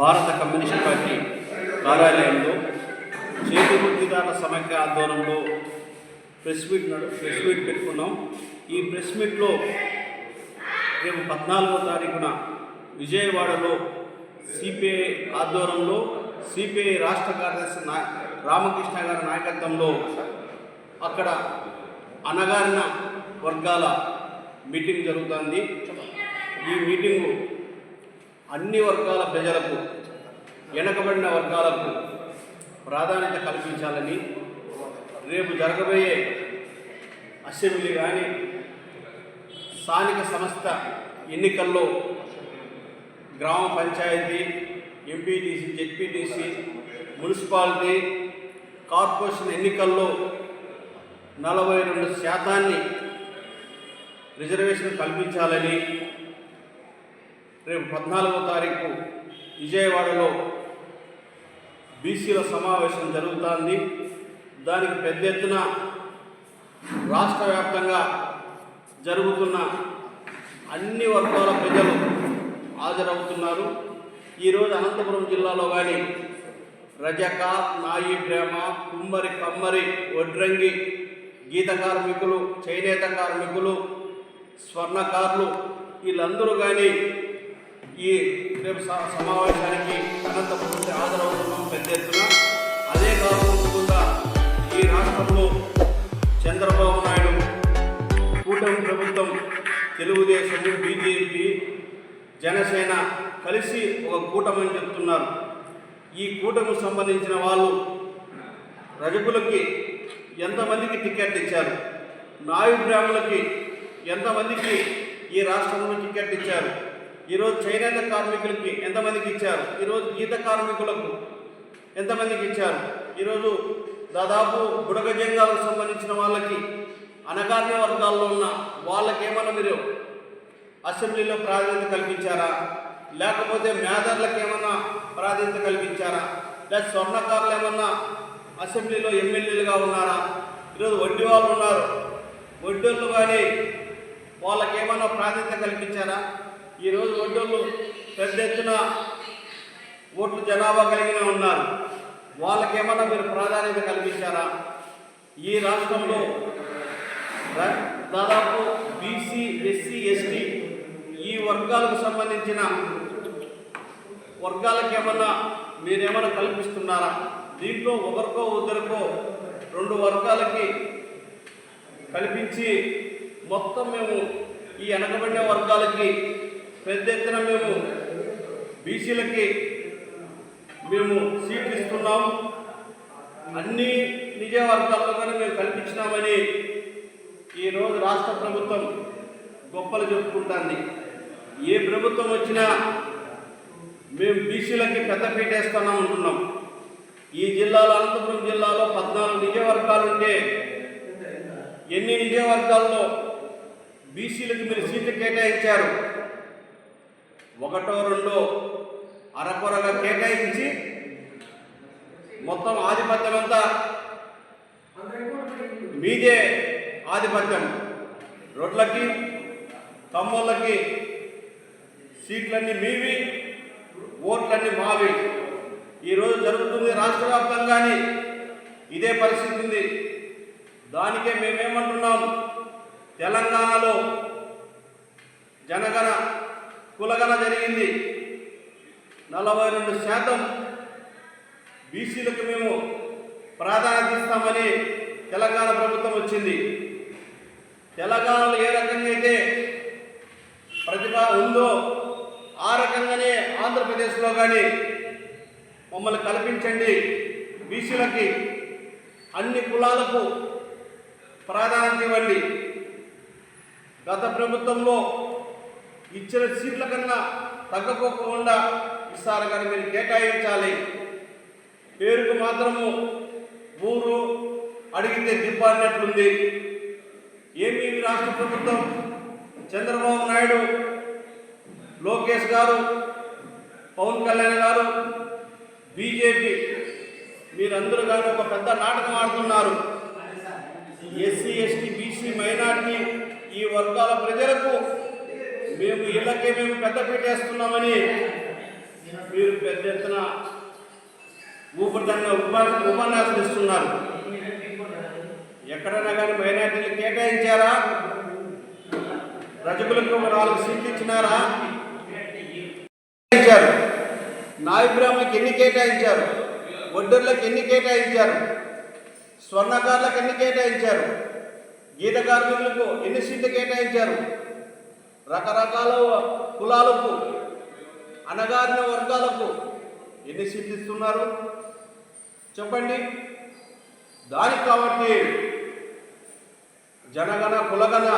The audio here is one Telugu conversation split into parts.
భారత కమ్యూనిస్ట్ పార్టీ కార్యాలయంలో చేతి వృత్తిదారుల సమైక్య ఆధ్వర్యంలో ప్రెస్ మీట్ ప్రెస్ మీట్ పెట్టుకున్నాం. ఈ ప్రెస్ మీట్లో రేపు పద్నాలుగో తారీఖున విజయవాడలో సిపిఐ ఆధ్వర్యంలో సిపిఐ రాష్ట్ర కార్యదర్శి నా రామకృష్ణ గారి నాయకత్వంలో అక్కడ అణగారిన వర్గాల మీటింగ్ జరుగుతుంది. ఈ మీటింగు అన్ని వర్గాల ప్రజలకు వెనకబడిన వర్గాలకు ప్రాధాన్యత కల్పించాలని రేపు జరగబోయే అసెంబ్లీ కానీ స్థానిక సంస్థ ఎన్నికల్లో గ్రామ పంచాయతీ ఎంపీటీసీ జెడ్పీటీసీ మున్సిపాలిటీ కార్పొరేషన్ ఎన్నికల్లో నలభై రెండు శాతాన్ని రిజర్వేషన్ కల్పించాలని రేపు పద్నాలుగో తారీఖు విజయవాడలో బీసీల సమావేశం జరుగుతుంది. దానికి పెద్ద ఎత్తున రాష్ట్ర వ్యాప్తంగా జరుగుతున్న అన్ని వర్గాల ప్రజలు హాజరవుతున్నారు. ఈరోజు అనంతపురం జిల్లాలో కానీ రజక నాయి ప్రేమ కుమ్మరి కమ్మరి వడ్రంగి గీత కార్మికులు చేనేత కార్మికులు స్వర్ణకారులు వీళ్ళందరూ కానీ ఈ రేపు స- సమావేశానికి అనంత పూర్తి హాజరవుతున్నాం పెద్ద ఎత్తున అదే కాకుండా ఈ రాష్ట్రంలో చంద్రబాబు నాయుడు కూటమి ప్రభుత్వం తెలుగుదేశం బీజేపీ జనసేన కలిసి ఒక కూటమని చెప్తున్నారు. ఈ కూటమికి సంబంధించిన వాళ్ళు రజకులకి ఎంతమందికి టికెట్ ఇచ్చారు? నాయు గ్రాములకి ఎంతమందికి ఈ రాష్ట్రంలో టికెట్ ఇచ్చారు? ఈరోజు చేనేత కార్మికులకి ఎంతమందికి ఇచ్చారు? ఈరోజు గీత కార్మికులకు ఎంతమందికి ఇచ్చారు? ఈరోజు దాదాపు బుడగ జంగాలకు సంబంధించిన వాళ్ళకి అనగార్య వర్గాల్లో ఉన్న వాళ్ళకేమన్నా మీరు అసెంబ్లీలో ప్రాధాన్యత కల్పించారా? లేకపోతే మేధర్లకు ఏమన్నా ప్రాధాన్యత కల్పించారా? లేదా స్వర్ణకారులు ఏమన్నా అసెంబ్లీలో ఎమ్మెల్యేలుగా ఉన్నారా? ఈరోజు వడ్డీ వాళ్ళు ఉన్నారు. వడ్డోళ్ళు కానీ వాళ్ళకేమన్నా ప్రాధాన్యత కల్పించారా? ఈరోజు వడ్డోళ్ళు పెద్ద ఎత్తున ఓట్లు జనాభా కలిగిన ఉన్నారు. వాళ్ళకేమన్నా మీరు ప్రాధాన్యత కల్పించారా? ఈ రాష్ట్రంలో దాదాపు బీసీ ఎస్సీ ఎస్టీ ఈ వర్గాలకు సంబంధించిన వర్గాలకు ఏమన్నా మీరేమన్నా కల్పిస్తున్నారా? దీంట్లో ఒకరికో ఇద్దరికో రెండు వర్గాలకి కల్పించి మొత్తం మేము ఈ వెనకబడిన వర్గాలకి పెద్ద ఎత్తున మేము బీసీలకి మేము సీట్లు ఇస్తున్నాం. అన్ని నిజవర్గాల్లో కూడా కానీ మేము కల్పించినామని ఈరోజు రాష్ట్ర ప్రభుత్వం గొప్పలు చెప్పుకుంటుంది. ఏ ప్రభుత్వం వచ్చినా మేము బీసీలకి పెద్దపీట వేస్తున్నాం అనుకున్నాం ఈ జిల్లాలో అనంతపురం జిల్లాలో పద్నాలుగు నిజవర్గాలు ఉంటే ఎన్ని నిజవర్గాల్లో బీసీలకు మీరు సీట్లు కేటాయించారు? ఒకటో రెండో అరకొరగా కేటాయించి మొత్తం ఆధిపత్యం అంతా మీదే ఆధిపత్యం. రోడ్లకి తమ్ముళ్ళకి సీట్లన్నీ మీవి ఓట్లన్నీ మావి. ఈరోజు జరుగుతుంది రాష్ట్ర వ్యాప్తంగానే ఇదే పరిస్థితి ఉంది. దానికే మేమేమంటున్నాం? తెలంగాణలో జనగణ కులగన జరిగింది. నలభై రెండు శాతం బీసీలకు మేము ప్రాధాన్యత ఇస్తామని తెలంగాణ ప్రభుత్వం వచ్చింది. తెలంగాణలో ఏ రకంగా అయితే ప్రతిభ ఉందో ఆ రకంగానే ఆంధ్రప్రదేశ్లో కానీ మమ్మల్ని కల్పించండి. బీసీలకి అన్ని కులాలకు ప్రాధాన్యత ఇవ్వండి. గత ప్రభుత్వంలో ఇచ్చిన సీట్ల కన్నా తగ్గకోకుండా ఇస్తారు కానీ మీరు కేటాయించాలి. పేరుకు మాత్రము ఊరు అడిగితే దిబ్బ అన్నట్లుంది ఏమి రాష్ట్ర ప్రభుత్వం? చంద్రబాబు నాయుడు లోకేష్ గారు పవన్ కళ్యాణ్ గారు బీజేపీ మీరందరూ కానీ ఒక పెద్ద నాటకం ఆడుతున్నారు. ఎస్సీ ఎస్టీ బీసీ మైనార్టీ ఈ వర్గాల ప్రజలకు మేము ఇళ్ళకే మేము పెద్ద పెట్టేస్తున్నామని మీరు పెద్ద ఎత్తున ఊపిరితంగా ఉపా ఉపన్యాసం ఇస్తున్నారు. ఎక్కడైనా కానీ మైనార్టీలు కేటాయించారా? రజకులకు నాలుగు సీట్లు ఇచ్చినారా? కేటాయించారు. నాయబ్రాహ్మణులకు ఎన్ని కేటాయించారు? ఒడ్డర్లకు ఎన్ని కేటాయించారు? స్వర్ణకారులకు ఎన్ని కేటాయించారు? గీత కార్మికులకు ఎన్ని సీట్లు కేటాయించారు? రకరకాల కులాలకు అనగారిన వర్గాలకు ఎన్ని సీట్లు ఇస్తున్నారు? చెప్పండి. దానికి కాబట్టి జనగణ కులగణ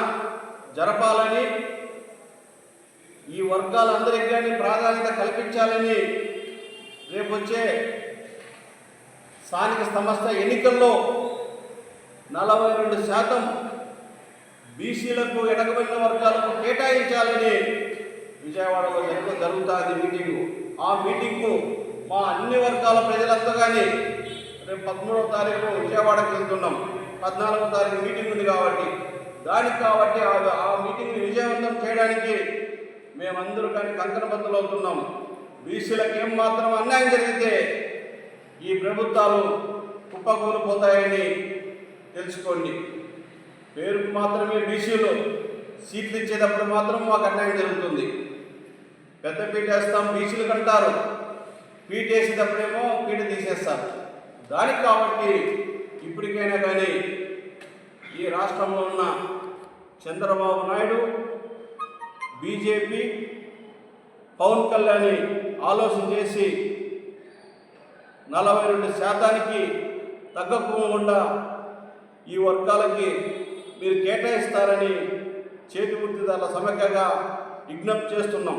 జరపాలని ఈ వర్గాలందరికీ కానీ ప్రాధాన్యత కల్పించాలని రేపు వచ్చే స్థానిక సంస్థ ఎన్నికల్లో నలభై రెండు శాతం బీసీలకు ఎడగబడిన వర్గాలకు కేటాయించాలని విజయవాడలో జరుగు జరుగుతుంది మీటింగ్. ఆ మీటింగ్కు మా అన్ని వర్గాల ప్రజలంతా కానీ రేపు పదమూడవ తారీఖు విజయవాడకు వెళ్తున్నాం. పద్నాలుగవ తారీఖు మీటింగ్ ఉంది కాబట్టి. దానికి కాబట్టి ఆ- ఆ మీటింగ్ని విజయవంతం చేయడానికి మేమందరూ కానీ కంకణబద్ధులు అవుతున్నాం. బీసీలకు ఏం మాత్రం అన్యాయం జరిగితే ఈ ప్రభుత్వాలు కుప్పకూలిపోతాయని తెలుసుకోండి. పేరుకు మాత్రమే బీసీలో సీట్లు ఇచ్చేటప్పుడు మాత్రం మాకు అన్యాయం జరుగుతుంది. పెద్ద పీట వేస్తాం బీసీలు కంటారు. పీట వేసేటప్పుడేమో పీట తీసేస్తారు దానికి కాబట్టి ఇప్పటికైనా కానీ ఈ రాష్ట్రంలో ఉన్న చంద్రబాబు నాయుడు బీజేపీ పవన్ కళ్యాణ్ ఆలోచన చేసి నలభై రెండు శాతానికి తగ్గకుండా ఈ వర్గాలకి మీరు కేటాయిస్తారని చేతి వృత్తిదారుల సమైక్యగా విజ్ఞప్తి చేస్తున్నాం.